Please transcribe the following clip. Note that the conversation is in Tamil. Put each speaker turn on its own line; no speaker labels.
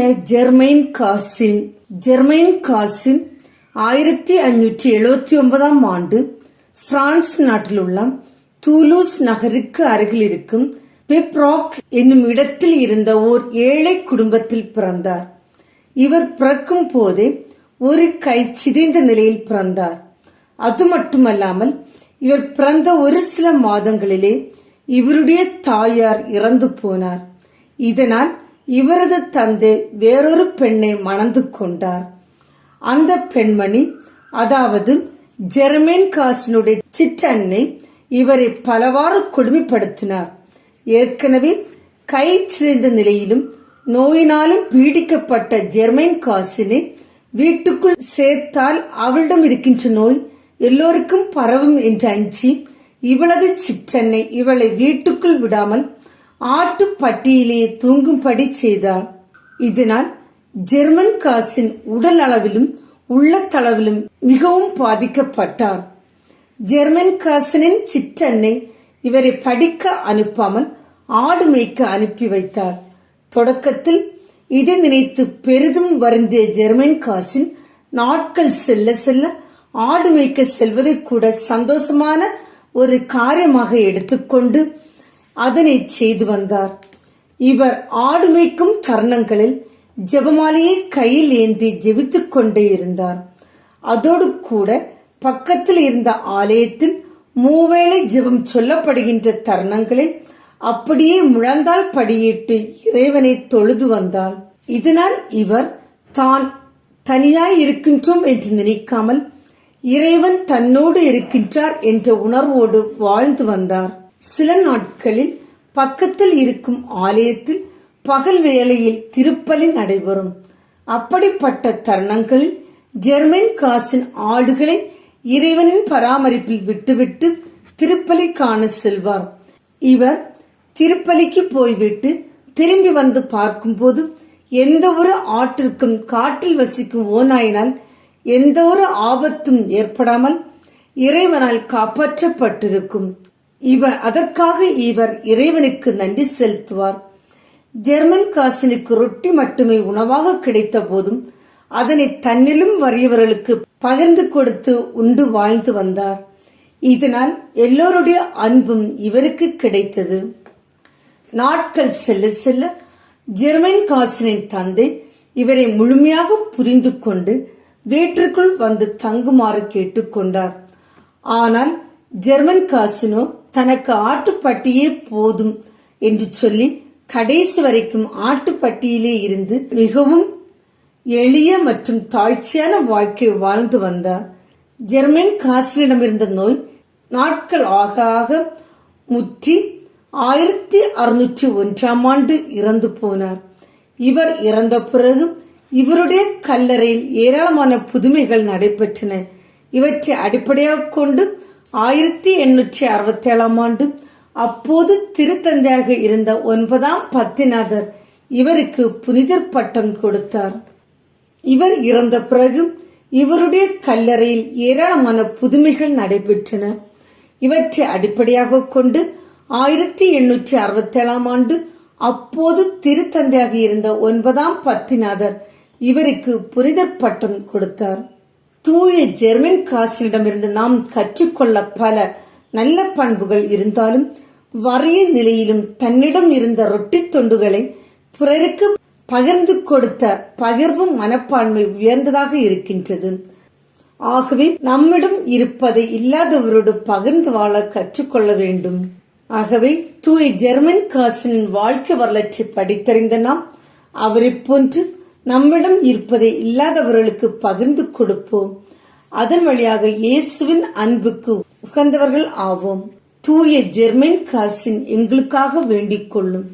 தூய ஜெர்மைன் காசின் ஜெர்மைன் காசின் ஆயிரத்தி அஞ்சூற்றி எழுபத்தி ஒன்பதாம் ஆண்டு பிரான்ஸ் நாட்டில் உள்ள தூலூஸ் நகருக்கு அருகில் இருக்கும் பெப்ராக் என்னும் இடத்தில் இருந்த ஓர் ஏழை குடும்பத்தில் பிறந்தார். இவர் பிறக்கும் போதே ஒரு கை சிதைந்த நிலையில் பிறந்தார். அது மட்டுமல்லாமல் இவர் பிறந்த ஒரு சில மாதங்களிலே இவருடைய தாயார் இறந்து போனார். இதனால் இவரது தந்தை வேறொரு பெண்ணை மணந்து கொண்டார். அந்த பெண்மணி அதாவது ஜெர்மேன் காசினுடைய சிற்றன்னை இவரை பலவாறு கொடுமைப்படுத்தினார். ஏற்கனவே கை சிதைந்த நிலையிலும் நோயினாலும் பீடிக்கப்பட்ட ஜெர்மைன் காசினை வீட்டுக்குள் சேர்த்தால் அவளிடம் இருக்கின்ற நோய் எல்லோருக்கும் பரவும் என்று அஞ்சி இவளது சிற்றன்னை இவளை வீட்டுக்குள் விடாமல் ஆட்டுப்பட்டியிலே தூங்கும்படி செய்தார். இதனால் ஜெர்மன் காசின் உடல் அளவிலும் உள்ளத்தளவிலும் மிகவும் பாதிக்கப்பட்டார். ஜெர்மன் காசனின் சிற்றன்னை இவரை படிக்க அனுப்பாமல் ஆடு மேய்க்க அனுப்பி வைத்தார். தொடக்கத்தில் இதை நினைத்து பெரிதும் வருந்திய ஜெர்மன் காசின் நாட்கள் செல்ல செல்ல ஆடு மேய்க்க செல்வதை கூட சந்தோஷமான ஒரு காரியமாக எடுத்துக்கொண்டு அதனை செய்து வந்தார். இவர் ஆடு மேய்க்கும் தருணங்களில் ஜெபமாலையை கையில் ஏந்தி ஜெபித்துக் கொண்டே இருந்தார். அதோடு கூட பக்கத்தில் இருந்த ஆலயத்தில் மூவேளை ஜெபம் சொல்லப்படுகின்ற தருணங்களில் அப்படியே முழந்தால் படியிட்டு இறைவனை தொழுது வந்தாள். இதனால் இவர் தான் தனியாய் இருக்கின்றோம் என்று நினைக்காமல் இறைவன் தன்னோடு இருக்கின்றார் என்ற உணர்வோடு வாழ்ந்து வந்தார். சில நாட்களில் பக்கத்தில் இருக்கும் ஆலயத்தில் பகல் வேளையில் திருப்பலி நடைபெறும். அப்படிப்பட்ட தருணங்களில் ஜெர்மன் காசின் ஆடுகளை இறைவனின் பராமரிப்பில் விட்டுவிட்டு திருப்பலி காண செல்வார். இவர் திருப்பலிக்கு போய்விட்டு திரும்பி வந்து பார்க்கும்போது எந்த ஒரு ஆட்டிற்கும் காட்டில் வசிக்கும் ஓநாயினால் எந்த ஒரு ஆபத்தும் ஏற்படாமல் இறைவனால் காப்பாற்றப்பட்டிருக்கும். இவர் அதற்காக இவர் இறைவனுக்கு நன்றி செலுத்துவார். ஜெர்மன் காசினுக்கு ரொட்டி மட்டுமே உணவாக கிடைத்த போதும் அதனை தன்னிலும் வறியவர்களுக்கு பகிர்ந்து கொடுத்து உண்டு வாழ்ந்து வந்தார். இதனால் எல்லோருடைய அன்பும் இவருக்கு கிடைத்தது. நாட்கள் செல்ல செல்ல ஜெர்மன் காசினின் தந்தை இவரை முழுமையாக புரிந்து கொண்டு வீட்டிற்குள் வந்து தங்குமாறு கேட்டுக்கொண்டார். ஆனால் ஜெர்மன் காசினோ தனக்கு ஆட்டுப்பட்டியே போதும் என்று சொல்லி கடைசி வரைக்கும் ஆட்டுப்பட்டியிலே இருந்து மிகவும் எளிய மற்றும் தாழ்ச்சியான வாழ்க்கை வாழ்ந்து வந்தார் ஜெர்மன் காசிலிடம் இருந்த நோய் நாட்கள் ஆக ஆக முற்றி ஆயிரத்தி அறுநூற்றி ஒன்றாம் ஆண்டு இறந்து போனார். இவர் இறந்த பிறகு இவருடைய கல்லறையில் ஏராளமான புதுமைகள் நடைபெற்றன. இவற்றை அடிப்படையாக கொண்டு ஆயிரத்தி எண்ணூற்றி அறுபத்தி ஏழாம் ஆண்டு அப்போது திருத்தந்தையாக இருந்த ஒன்பதாம் பத்திநாதர் இவருக்கு புனிதர் பட்டம் கொடுத்தார். இவர் இறந்த பிறகு இவருடைய கல்லறையில் ஏராளமான புதுமைகள் நடைபெற்றன. இவற்றை அடிப்படையாக கொண்டு ஆயிரத்தி எண்ணூற்றி அறுபத்தி ஏழாம் ஆண்டு அப்போது திருத்தந்தையாக இருந்த ஒன்பதாம் பத்திநாதர் இவருக்கு புனிதர் பட்டம் கொடுத்தார். தூய ஜெர்மன் காசிலிடமிருந்து நாம் கற்றுக்கொள்ள பல நல்ல பண்புகள் இருந்தாலும் வறிய நிலையிலும் தன்னிடம் இருந்த ரொட்டி தொண்டுகளை பிறருக்கு பகிர்ந்து கொடுத்த பகிர்வும் மனப்பான்மை உயர்ந்ததாக இருக்கின்றது. ஆகவே நம்மிடம் இருப்பதை இல்லாதவரோடு பகிர்ந்து வாழ கற்றுக்கொள்ள வேண்டும். ஆகவே தூய ஜெர்மன் காசனின் வாழ்க்கை வரலாற்றை படித்தறிந்த நாம் அவரை போன்று நம்மிடம் இருப்பதை இல்லாதவர்களுக்கு பகிர்ந்து கொடுப்போம். அதன் வழியாக இயேசுவின் அன்புக்கு உகந்தவர்கள் ஆவோம். தூய ஜெர்மன் காசின் எங்களுக்காக வேண்டிக் கொள்ளும்.